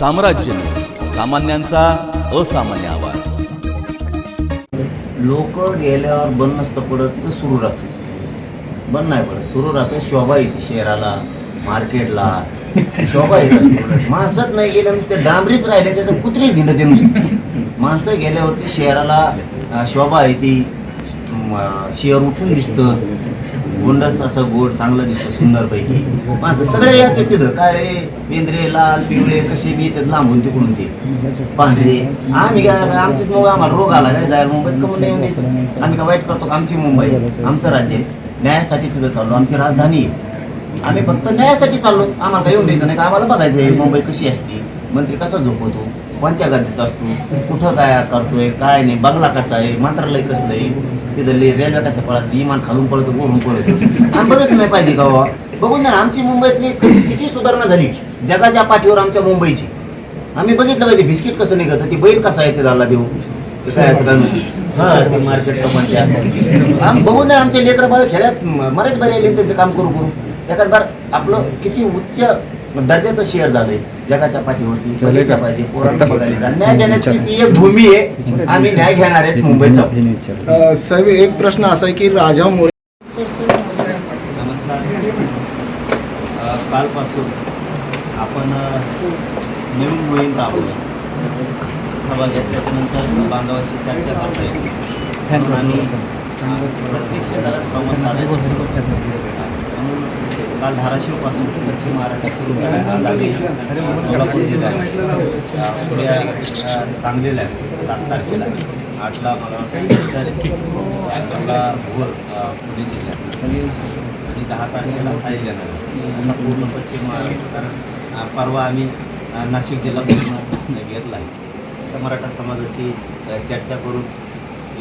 साम्राज्य. सामान्यांचा असामान्य आवाज. लोक गेल्यावर बंद नसतं पडत तर सुरू राहतं. बंद नाही पडत सुरू राहतं शोभा येते शहराला मार्केटला. शोभा येत माणसात नाही गेल्या ते डांबरीच राहिले त्याचं कुत्री झिंडते नुसते. माणसं गेल्यावरती शहराला शोभा येते म, शहर उठून दिसतं. गोंडस असं गोड चांगलं दिसतं सुंदरपैकी. माणसं सगळे येते तिथं. काळे वेंद्रे लाल पिवळे कसे बी ते लांबून तिकडून ते. पांढरे. आम्ही काय आमचीच आम्हाला रोग आला काय? जायला मुंबईत कमून नाही द्यायचं आम्ही काय वाईट करतो का? आमची मुंबई आमचं राज्य आहे. न्यायासाठी तिथं चाललो. आमची राजधानी आहे. आम्ही फक्त न्यायासाठी चाललो. आम्हाला काय येऊन द्यायचं नाही का? आम्हाला बघायचं आहे मुंबई कशी असते? मंत्री कसा झोपवतो कोणत्या गादीत असतो? कुठं काय करतोय? काय नाही? बंगला कसा आहे? मंत्रालय कसलं आहे? तिथं रेल्वे कसं पळत? इमान खालून पळतो वरून पळतो? आम्ही बघत नाही पाहिजे का बाबा बघून जा ना आमची मुंबईतली किती सुधारणा झाली. जगाच्या पाठीवर आमच्या मुंबईची. आम्ही बघितलं पाहिजे बिस्किट कसं निघतं ती बैल कसा आहे ते झाला देऊ. काय हा ते मार्केट पंचायत बघून आमचे लेकर बाळ खेळ्यात मरेच बरे त्यांचं काम करू करू. एखाद बार आपलं किती उच्च दर्जाचं शेअर झालंय. जगाच्या पाठीवरती बघितलं पाहिजे पोरांना बघायला न्याय देण्याची ती एक भूमी आहे. आम्ही न्याय घेणार आहेत मुंबईचा. अ, साहेब एक प्रश्न असा आहे की राजा मोरे नमस्कार. अ, कालपासून आपण अ, नवीन मोहीम राबवली सभा घेतल्याच्या नंतर बांधवाशी चर्चा करता येईल अ, प्रत्यक्ष जरा संवाद साधायचा म्हणून काल धाराशिवपासून पश्चिम महाराष्ट्र सुरू केला आज आम्ही सोलापूर जिल्ह्यात. अ, उद्या सांगलीला आहे. सात तारखेला. आठला मला वाटतं तर अकराला भोर पुणे जिल्ह्यात. आणि दहा तारखेला थायलंड पूर्ण पश्चिम महाराष्ट्र कारण परवा आम्ही नाशिक जिल्हा पूर्ण घेतला आहे. तर मराठा समाजाशी चर्चा करून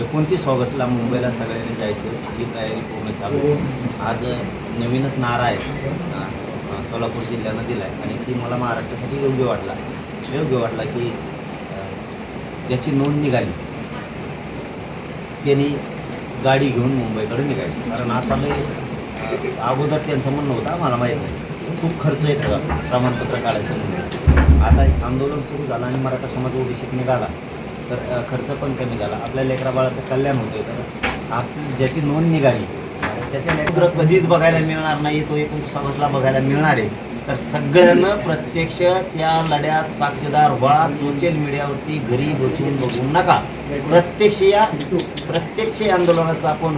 एकोणतीस ऑगस्टला मुंबईला सगळ्यांनी जायचं. ही तयारी पूर्ण चालू आहे. आज नवीनच नारा आहे. सोलापूर जिल्ह्यानं दिला आहे आणि ती मला महाराष्ट्रासाठी योग्य वाटला. योग्य वाटला की याची त्याची नोंद निघाली. त्यांनी गाडी घेऊन मुंबईकडे निघायची कारण असा नाही अगोदर त्यांचं म्हणणं होतं आम्हाला माहीत नाही. खूप खर्च येतो. प्रमाणपत्र काढायचं म्हणजे आता एक आंदोलन सुरू झालं आणि मराठा समाज ओबीसीत निघाला. तर खर्च पण कमी झाला. आपल्या लेकरा बाळाचं कल्याण होतं तर आप ज्याची नोंद निघाली त्याचे लेकर कधीच बघायला मिळणार नाही तो एकोणीस ऑगस्टला बघायला मिळणार आहे. तर सगळ्यांना प्रत्यक्ष त्या लढ्यात साक्षीदार व्हा सोशल मीडियावरती घरी बसून बघू नका. प्रत्यक्ष या प्रत्यक्ष या आंदोलनाचा आपण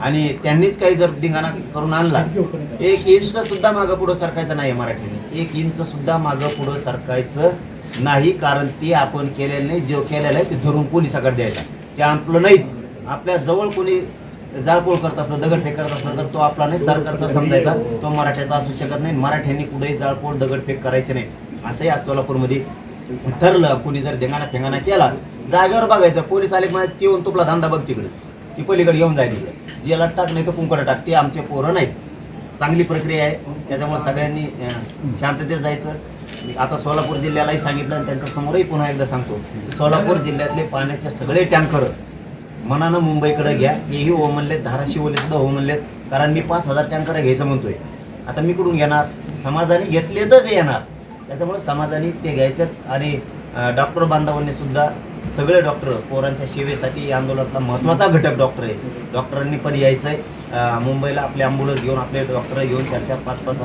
आणि त्यांनीच काही जर धिंगाणा करून आणला एक इंच सुद्धा मागं पुढं सरकायचं नाही मराठीने. एक इंच सुद्धा मागं पुढं सरकायचं नाही कारण ते आपण केलेलं नाही जो केलेलं आहे ते धरून पोलिसाकडे द्यायचा. ते आपलं नाहीच. आपल्या जवळ कोणी जाळपोळ करत असतं दगडफेक करत असतं तर तो आपला नाही सरकारचा समजायचा. तो मराठ्याचा असू शकत नाही. मराठ्यांनी कुठेही जाळपोळ दगडफेक करायचे नाही. असंही आज सोलापूरमध्ये ठरलं. कुणी जर धिंगाणा फेंगाणा केला जागेवर बघायचं. पोलीस आले माझ्या ती येऊन तुपला धंदा बघ तिकडे. ती पलीकडे घेऊन जाय तिकडे जियाला टाक नाही तर कुंकडे टाक. ते आमचे पोरं नाहीत. चांगली प्रक्रिया आहे. त्याच्यामुळे सगळ्यांनी शांततेत जायचं. आता सोलापूर जिल्ह्यालाही सांगितलं आणि त्यांच्यासमोरही पुन्हा एकदा सांगतो. सोलापूर जिल्ह्यातले पाण्याचे सगळे टँकर मनानं मुंबईकडे घ्या. तेही हो म्हणलेत. धाराशिवले सुद्धा हो म्हणलेत. कारण मी पाच हजार टँकर घ्यायचं म्हणतोय. आता मी कुठून घेणार? समाजाने घेतले तर ते येणार. त्याच्यामुळे समाजाने ते घ्यायच्यात आणि डॉक्टर बांधवांनी सुद्धा सगळे डॉक्टर पोरांच्या सेवेसाठी या आंदोलनातला महत्त्वाचा घटक डॉक्टर आहे. डॉक्टरांनी पण यायचं आहे मुंबईला आपले ॲम्ब्युलन्स घेऊन आपले डॉक्टर घेऊन चार चार पाच पाच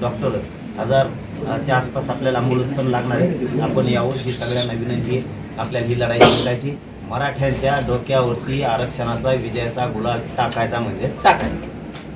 डॉक्टर हजारच्या आसपास आपल्याला ॲम्ब्युलन्स पण लागणार आहे. आपण यावं ही सगळ्यांना विनंती आहे. आपल्याला ही लढाई जिंकायची. मराठ्यांच्या डोक्यावरती आरक्षणाचा विजयाचा गुलाल टाकायचा म्हणजे टाकायचा.